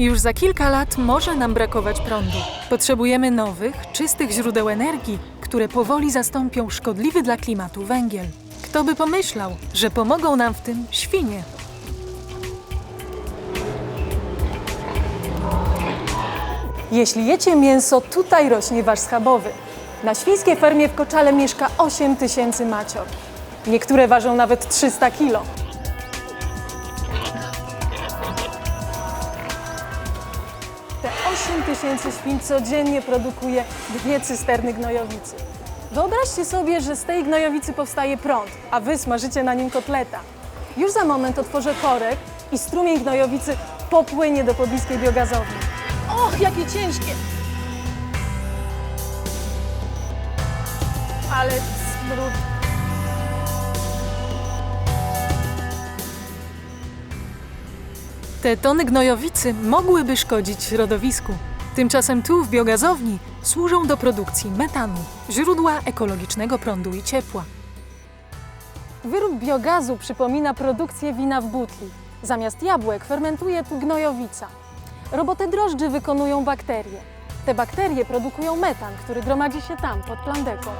Już za kilka lat może nam brakować prądu. Potrzebujemy nowych, czystych źródeł energii, które powoli zastąpią szkodliwy dla klimatu węgiel. Kto by pomyślał, że pomogą nam w tym świnie? Jeśli jecie mięso, tutaj rośnie wasz schabowy. Na świńskiej fermie w Koczale mieszka 8 tysięcy macior. Niektóre ważą nawet 300 kilo. 8 tysięcy świń codziennie produkuje dwie cysterny gnojowicy. Wyobraźcie sobie, że z tej gnojowicy powstaje prąd, a wy smażycie na nim kotleta. Już za moment otworzę korek i strumień gnojowicy popłynie do pobliskiej biogazowni. Och, jakie ciężkie! Ale smród. Te tony gnojowicy mogłyby szkodzić środowisku. Tymczasem tu, w biogazowni, służą do produkcji metanu, źródła ekologicznego prądu i ciepła. Wyrób biogazu przypomina produkcję wina w butli. Zamiast jabłek fermentuje tu gnojowica. Robotę drożdży wykonują bakterie. Te bakterie produkują metan, który gromadzi się tam, pod plandeką.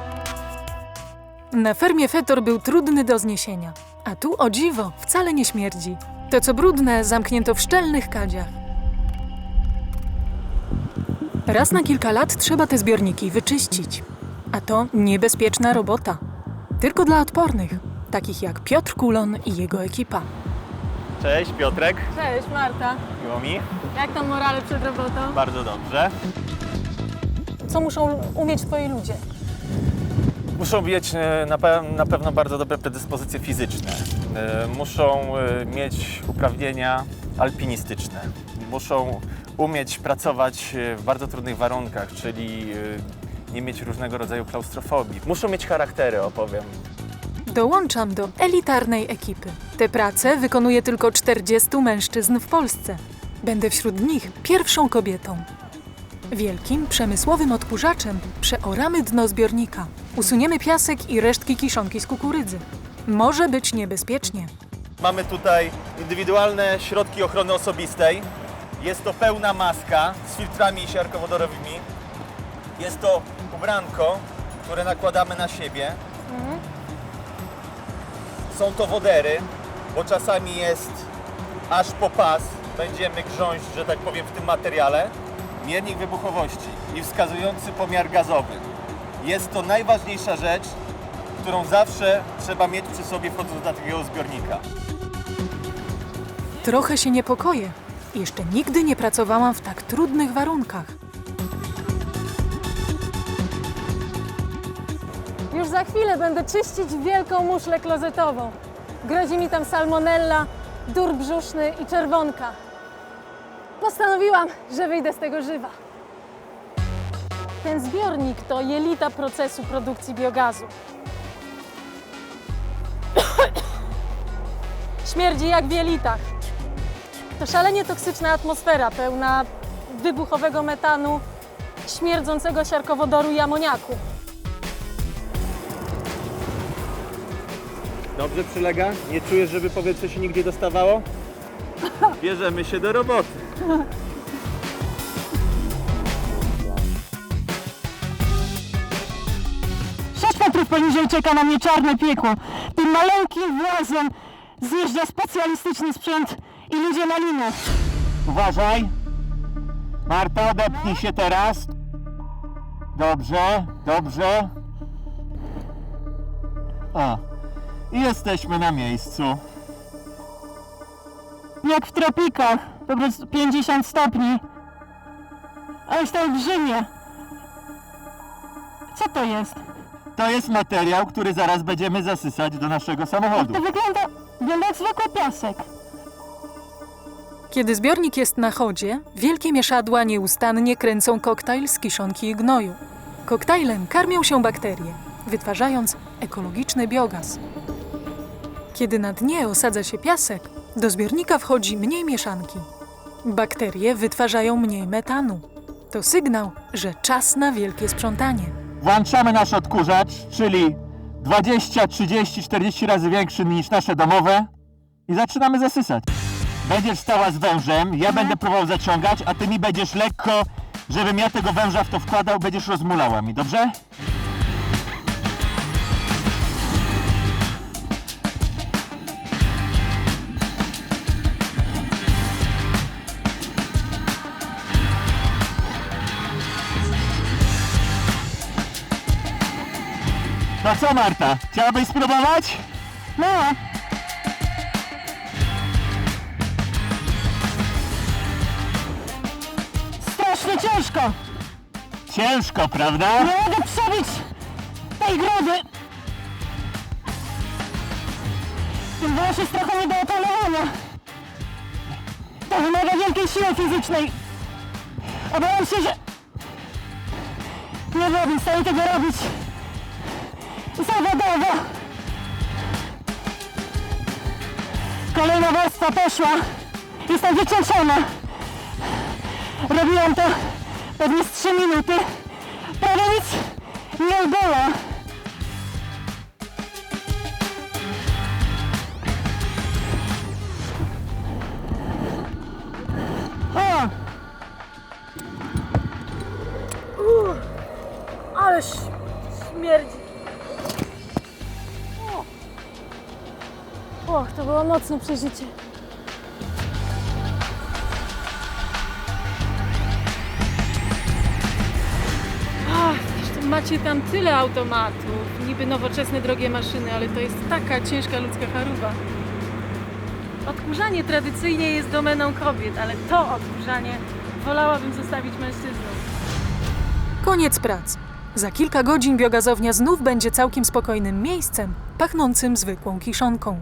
Na fermie fetor był trudny do zniesienia, a tu o dziwo wcale nie śmierdzi. To co brudne zamknięto w szczelnych kadziach. Raz na kilka lat trzeba te zbiorniki wyczyścić. A to niebezpieczna robota. Tylko dla odpornych, takich jak Piotr Kulon i jego ekipa. Cześć Piotrek, Cześć Marta, miło mi. jak tam morale przed robotą? Bardzo dobrze. Co muszą umieć twoi ludzie? Muszą mieć e, na, pe- na pewno bardzo dobre predyspozycje fizyczne. E, Muszą e, mieć uprawnienia alpinistyczne. Muszą umieć pracować w bardzo trudnych warunkach, czyli nie mieć różnego rodzaju klaustrofobii. Muszą mieć charaktery, opowiem. Dołączam do elitarnej ekipy. Te prace wykonuje tylko 40 mężczyzn w Polsce. Będę wśród nich pierwszą kobietą. Wielkim, przemysłowym odkurzaczem przeoramy dno zbiornika. Usuniemy piasek i resztki kiszonki z kukurydzy. Może być niebezpiecznie. Mamy tutaj indywidualne środki ochrony osobistej. Jest to pełna maska z filtrami siarkowodorowymi. Jest to ubranko, które nakładamy na siebie. Są to wodery, bo czasami jest aż po pas. Będziemy grząść, że tak powiem, w tym materiale. Miernik wybuchowości i wskazujący pomiar gazowy. Jest to najważniejsza rzecz, którą zawsze trzeba mieć przy sobie wchodząc do takiego zbiornika. Trochę się niepokoję. Jeszcze nigdy nie pracowałam w tak trudnych warunkach. Już za chwilę będę czyścić wielką muszlę klozetową. Grozi mi tam salmonella, dur brzuszny i czerwonka. Postanowiłam, że wyjdę z tego żywa. Ten zbiornik to jelita procesu produkcji biogazu. Śmierdzi jak w jelitach. To szalenie toksyczna atmosfera, pełna wybuchowego metanu, śmierdzącego siarkowodoru i amoniaku. Dobrze przylega? Nie czujesz, żeby powietrze się nigdzie dostawało? Bierzemy się do roboty. Sześć metrów poniżej czeka na mnie czarne piekło. Tym maleńkim włazem zjeżdża specjalistyczny sprzęt i ludzie na linę. Uważaj. Marta, odepnij się teraz. Dobrze, dobrze. O, i jesteśmy na miejscu. Jak w tropikach. Po prostu 50 stopni. A jest to olbrzymie. Co to jest? To jest materiał, który zaraz będziemy zasysać do naszego samochodu. To wygląda, wygląda jak zwykły piasek. Kiedy zbiornik jest na chodzie, wielkie mieszadła nieustannie kręcą koktajl z kiszonki i gnoju. Koktajlem karmią się bakterie, wytwarzając ekologiczny biogaz. Kiedy na dnie osadza się piasek, do zbiornika wchodzi mniej mieszanki. Bakterie wytwarzają mniej metanu. To sygnał, że czas na wielkie sprzątanie. Włączamy nasz odkurzacz, czyli 20, 30, 40 razy większy niż nasze domowe i zaczynamy zasysać. Będziesz stała z wężem, ja będę próbował zaciągać, a ty mi będziesz lekko, żebym ja tego węża w to wkładał, będziesz rozmulała mi, dobrze? No co Marta, chciałabyś spróbować? No, strasznie ciężko. Ciężko, prawda? Nie mogę przebić tej grody. Ten wąż jest trochę nie do opanowania. To wymaga wielkiej siły fizycznej. Obawiam się, że nie byłabym w stanie tego robić zawodowo. Kolejna warstwa poszła. Jestem wycieńczona. Robiłam to pewnie z 3 minuty. Prawie nic nie było. O! Ależ śmierdzi. Och, to było mocne przeżycie. Ach, zresztą macie tam tyle automatów, niby nowoczesne, drogie maszyny, ale to jest taka ciężka ludzka charuba. Odkurzanie tradycyjnie jest domeną kobiet, ale to odkurzanie wolałabym zostawić mężczyznom. Koniec prac. Za kilka godzin biogazownia znów będzie całkiem spokojnym miejscem, pachnącym zwykłą kiszonką.